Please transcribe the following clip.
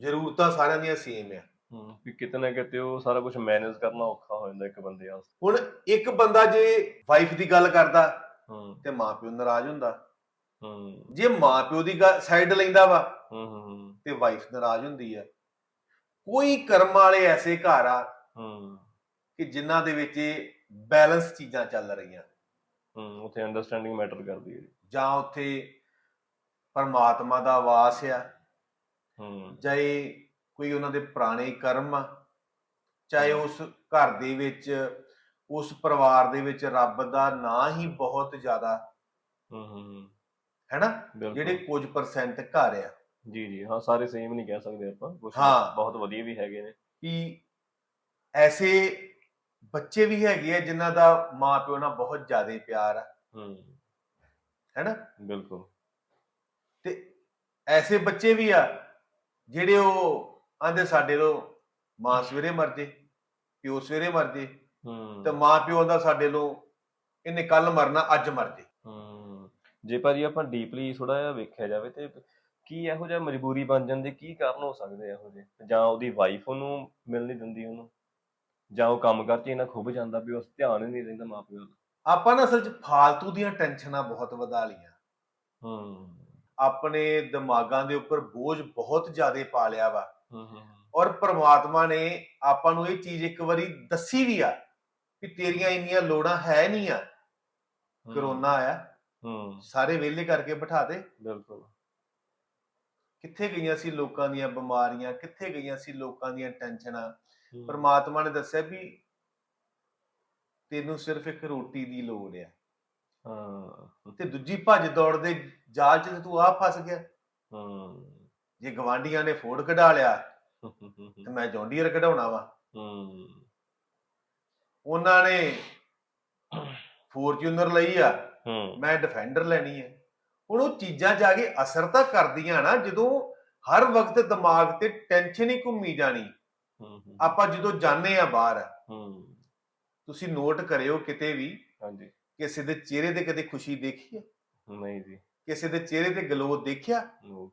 ਜ਼ਰੂਰਤਾਂ ਸਾਰਿਆਂ ਦੀਆਂ ਸੇਮ ਆ। ਹੂੰ ਵੀ ਕਿਤੇ ਨਾ ਕਿਤੇ ਉਹ ਸਾਰਾ ਕੁਝ ਮੈਨੇਜ ਕਰਨਾ ਔਖਾ ਹੋ ਜਾਂਦਾ ਇੱਕ ਬੰਦੇ ਵਾਸਤੇ। ਹੁਣ ਇੱਕ ਬੰਦਾ ਜੇ ਵਾਈਫ ਦੀ ਗੱਲ ਕਰਦਾ ਹੂੰ। ਤੇ ਮਾਪਿਓ ਨਾਰਾਜ਼ ਹੁੰਦਾ। ਹੂੰ। ਜੇ ਮਾਪਿਓ ਦੀ ਸਾਈਡ ਲੈਂਦਾ ਵਾ ਹੂੰ ਹੂੰ ਤੇ ਵਾਈਫ ਨਾਰਾਜ਼ ਹੁੰਦੀ ਆ। ਕੋਈ ਕਰਮ ਵਾਲੇ ਐਸੇ ਘਰ ਆ ਹੂੰ। ਕਿ ਜਿਨ੍ਹਾਂ ਦੇ ਵਿੱਚ ਬੈਲੈਂਸ ਚੀਜ਼ਾਂ ਚੱਲ ਰਹੀਆਂ। ਹੂੰ ਉੱਥੇ ਅੰਡਰਸਟੈਂਡਿੰਗ ਮੈਟਰ ਕਰਦੀ ਹੈ ਜੀ। ਜਾਂ ਉੱਥੇ ਪਰਮਾਤਮਾ ਦਾ ਵਾਸ ਆ। ਹੂੰ। ਚਾਹੇ ਕੋਈ ਉਹਨਾਂ ਦੇ ਪੁਰਾਣੇ ਕਰਮ ਆ ਚਾਹੇ ਉਸ ਘਰ ਦੇ ਵਿੱਚ ਉਸ ਪਰਿਵਾਰ ਦੇ ਵਿੱਚ ਰੱਬ ਦਾ ਨਾਂ ਹੀ ਬਹੁਤ ਜ਼ਿਆਦਾ ਹੂੰ ਹੂੰ ਹੂੰ। ਹੈਨਾ? ਜਿਹੜੇ ਕੁਝ ਪਰਸੈਂਟ ਘਰ ਆ। ਜੀ ਜੀ। ਹਾਂ ਸਾਰੇ ਸੇਮ ਨਹੀਂ ਕਹਿ ਸਕਦੇ ਆਪਾਂ। ਕੁਝ। ਬਹੁਤ ਵਧੀਆ ਵੀ ਹੈਗੇ ਨੇ। ਕਿ ਐਸੇ ਬੱਚੇ ਵੀ ਹੈਗੇ ਆ ਜਿਨ੍ਹਾਂ ਦਾ ਮਾਪਿਓ ਨਾਲ ਬਹੁਤ ਜ਼ਿਆਦਾ ਪਿਆਰ ਆ। ਹੂੰ। ਹੈਨਾ? ਬਿਲਕੁਲ। ਤੇ ਐਸੇ ਬੱਚੇ ਵੀ ਆ ਜਿਹੜੇ ਉਹ ਆਂਦੇ ਸਾਡੇ ਤੋਂ ਮਾਂ ਸਵੇਰੇ ਮਰ ਜੇ ਪਿਓ ਸਵੇਰੇ ਮਰ ਜੇ ਹੂੰ। ਤੇ ਮਾਂ ਪਿਓ ਦਾ ਸਾਡੇ ਤੋਂ ਇਹਨੇ ਕੱਲ ਮਰਨਾ ਅੱਜ ਮਰ ਜੇ। ਹੂੰ। ਜੇ ਭਾਜੀ ਆਪਾਂ ਡੀਪਲੀ ਥੋੜਾ ਜਿਹਾ ਵੇਖਿਆ ਜਾਵੇ ਤੇ ਕੀ ਇਹੋ ਜਿਹਾ ਮਜਬੂਰੀ ਬਣ ਜਾਂਦੀ ਕੀ ਕਾਰਨ ਹੋ ਸਕਦੇ ਇਹੋ ਜਿਹੇ? ਜਾਂ ਉਹਦੀ ਵਾਈਫ ਉਹਨੂੰ ਮਿਲ ਨਹੀਂ ਦਿੰਦੀ ਉਹਨੂੰ? ਜਾਂ ਉਹ ਕੰਮ ਕਰ ਚ ਇੰਨਾ ਖੁੱਭ ਜਾਂਦਾ ਵੀ ਉਸ ਧਿਆਨ ਹੀ ਨਹੀਂ ਰਹਿੰਦਾ ਮਾਪਿਓ ਦਾ? ਆਪਾਂ ਨਾ ਅਸਲ 'ਚ ਫਾਲਤੂ ਦੀਆਂ ਟੈਨਸ਼ਨਾਂ ਬਹੁਤ ਵਧਾ ਲਈਆਂ। ਹੂੰ। ਆਪਣੇ ਦਿਮਾਗਾਂ ਦੇ ਉੱਪਰ ਬੋਝ ਬਹੁਤ ਜ਼ਿਆਦਾ ਪਾ ਲਿਆ ਵਾ। ਹੂੰ ਹੂੰ ਔਰ ਪ੍ਰਮਾਤਮਾ ਨੇ ਆਪਾਂ ਨੂੰ ਇਹ ਚੀਜ਼ ਇੱਕ ਵਾਰੀ ਦੱਸੀ ਵੀ ਆ ਕਿ ਤੇਰੀਆਂ ਇੰਨੀਆਂ ਲੋੜਾਂ ਹੈ ਨਹੀਂ ਆ। ਕਰੋਨਾ ਆਇਆ। ਹੂੰ। ਸਾਰੇ ਵਿਹਲੇ ਕਰਕੇ ਬਿਠਾ ਦੇ। ਬਿਲਕੁਲ। ਕਿੱਥੇ ਗਈਆਂ ਸੀ ਲੋਕਾਂ ਦੀਆਂ ਬਿਮਾਰੀਆਂ? ਕਿੱਥੇ ਗਈਆਂ ਸੀ ਲੋਕਾਂ ਦੀਆਂ ਟੈਨਸ਼ਨਾਂ? ਪਰਮਾਤਮਾ ਨੇ ਦੱਸਿਆ ਵੀ ਤੈਨੂੰ ਸਿਰਫ ਇੱਕ ਰੋਟੀ ਦੀ ਲੋੜ ਆ। ਹਾਂ। ਤੇ ਦੂਜੀ ਭੱਜ ਦੌੜ ਦੇ ਜਾਲ 'ਚ ਤੇ ਤੂੰ ਆ ਫਸ ਗਿਆ। ਹੂੰ। ਜੇ ਗਵਾਂਡੀਆਂ ਨੇ ਫੋੜ ਕਢਾ ਲਿਆ ਤੇ ਮੈਂ ਜੌਂਡੀਅਰ ਕਢਾਉਣਾ ਵਾ। ਹੂੰ। ਉਹਨਾਂ ਨੇ ਫੋਰਚੂਨਰ ਲਈ ਆ ਹੂੰ। ਮੈਂ ਡਿਫੈਂਡਰ ਲੈਣੀ ਹੈ ਹੁਣ ਉਹ ਚੀਜ਼ਾਂ ਜਾ ਕੇ ਅਸਰ ਤਾਂ ਕਰਦੀਆਂ ਨਾ ਜਦੋਂ ਹਰ ਵਕਤ ਦਿਮਾਗ ਤੇ ਟੈਨਸ਼ਨ ਹੀ ਘੁੰਮੀ ਜਾਣੀ। ਆਪਾਂ ਜਦੋਂ ਜਾਂਦੇ ਆ ਬਾਹਰ ਹੂੰ। ਤੁਸੀਂ ਨੋਟ ਕਰਿਓ ਕਿਤੇ ਵੀ ਹਾਂਜੀ। ਕਿਸੇ ਦੇ ਚਿਹਰੇ ਤੇ ਕਦੇ ਖੁਸ਼ੀ ਦੇਖੀ ਹੈ? ਨਹੀਂ ਜੀ। ਕਿਸੇ ਦੇ ਚਿਹਰੇ ਤੇ ਗਲੋ ਦੇਖਿਆ? ਉਹ